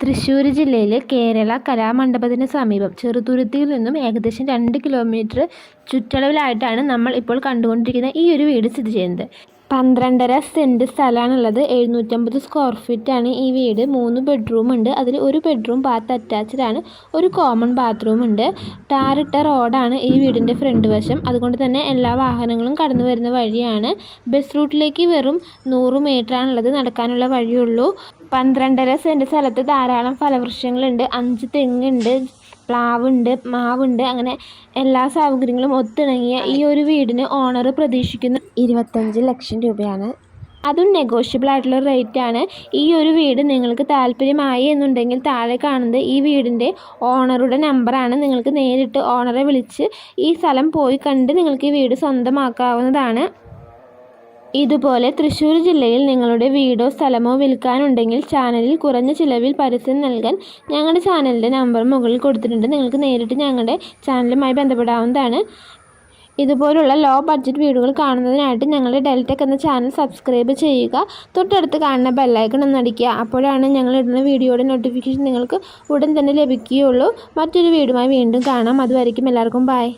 തൃശ്ശൂർ ജില്ലയിലെ കേരള കലാമണ്ഡപത്തിന് സമീപം ചെറുതുരുത്തിയിൽ നിന്നും ഏകദേശം രണ്ട് കിലോമീറ്റർ ചുറ്റളവിലായിട്ടാണ് നമ്മൾ ഇപ്പോൾ കണ്ടുകൊണ്ടിരിക്കുന്ന ഈ ഒരു വീട് സ്ഥിതി ചെയ്യുന്നത്. പന്ത്രണ്ടര സെന്റ് സ്ഥലമാണുള്ളത്. എഴുന്നൂറ്റമ്പത് സ്ക്വയർ ഫീറ്റാണ് ഈ വീട്. മൂന്ന് ബെഡ്റൂം ഉണ്ട്. അതിൽ ഒരു ബെഡ്റൂം ബാത്ത് അറ്റാച്ച്ഡ് ആണ്. ഒരു കോമൺ ബാത്റൂം ഉണ്ട്. ടാറിട്ട റോഡാണ് ഈ വീടിന്റെ ഫ്രണ്ട് വശം. അതുകൊണ്ട് തന്നെ എല്ലാ വാഹനങ്ങളും കടന്നു വരുന്ന വഴിയാണ്. ബസ് റൂട്ടിലേക്ക് വെറും നൂറ് മീറ്ററാണുള്ളത് നടക്കാനുള്ള വഴിയുള്ളൂ പന്ത്രണ്ടര സെന്റ് സ്ഥലത്ത് ധാരാളം ഫലവൃക്ഷങ്ങളുണ്ട്. അഞ്ച് തെങ്ങുണ്ട്. പ്ലാവുണ്ട് മാവുണ്ട് അങ്ങനെ എല്ലാ സാമഗ്രികളും ഒത്തിണങ്ങിയ ഈ ഒരു വീടിന് ഓണർ പ്രതീക്ഷിക്കുന്ന. ഇരുപത്തഞ്ച് ലക്ഷം രൂപയാണ്. അതും നെഗോഷ്യബിൾ ആയിട്ടുള്ള റേറ്റ് ആണ്. ഈ ഒരു വീട് നിങ്ങൾക്ക് താല്പര്യമായി എന്നുണ്ടെങ്കിൽ താഴെ കാണുന്നത് ഈ വീടിന്റെ ഓണറുടെ നമ്പറാണ് നിങ്ങൾക്ക് നേരിട്ട് ഓണറെ വിളിച്ച് ഈ സ്ഥലം പോയി കണ്ട് നിങ്ങൾക്ക് ഈ വീട് സ്വന്തമാക്കാവുന്നതാണ്. ഇതുപോലെ തൃശ്ശൂർ ജില്ലയിൽ നിങ്ങളുടെ വീടോ സ്ഥലമോ വിൽക്കാനുണ്ടെങ്കിൽ ചാനലിൽ കുറഞ്ഞ ചിലവിൽ പരസ്യം നൽകാൻ ഞങ്ങളുടെ ചാനലിന്റെ നമ്പർ മുകളിൽ കൊടുത്തിട്ടുണ്ട്. നിങ്ങൾക്ക് നേരിട്ട് ഞങ്ങളുടെ ചാനലുമായി ബന്ധപ്പെടാവുന്നതാണ്. ഇതുപോലുള്ള ലോ ബഡ്ജറ്റ് വീടുകൾ കാണുന്നതിനായിട്ട് ഞങ്ങളുടെ ഡെൽറ്റെക് എന്ന ചാനൽ സബ്സ്ക്രൈബ് ചെയ്യുക. തൊട്ടടുത്ത് കാണുന്ന ബെല്ലൈക്കൺ ഒന്നടിക്കുക അപ്പോഴാണ് ഞങ്ങൾ ഇടുന്ന വീഡിയോയുടെ നോട്ടിഫിക്കേഷൻ നിങ്ങൾക്ക് ഉടൻ തന്നെ ലഭിക്കുകയുള്ളൂ. മറ്റൊരു വീടുമായി വീണ്ടും കാണാം. അതുവരയ്ക്കും എല്ലാവർക്കും ബൈ.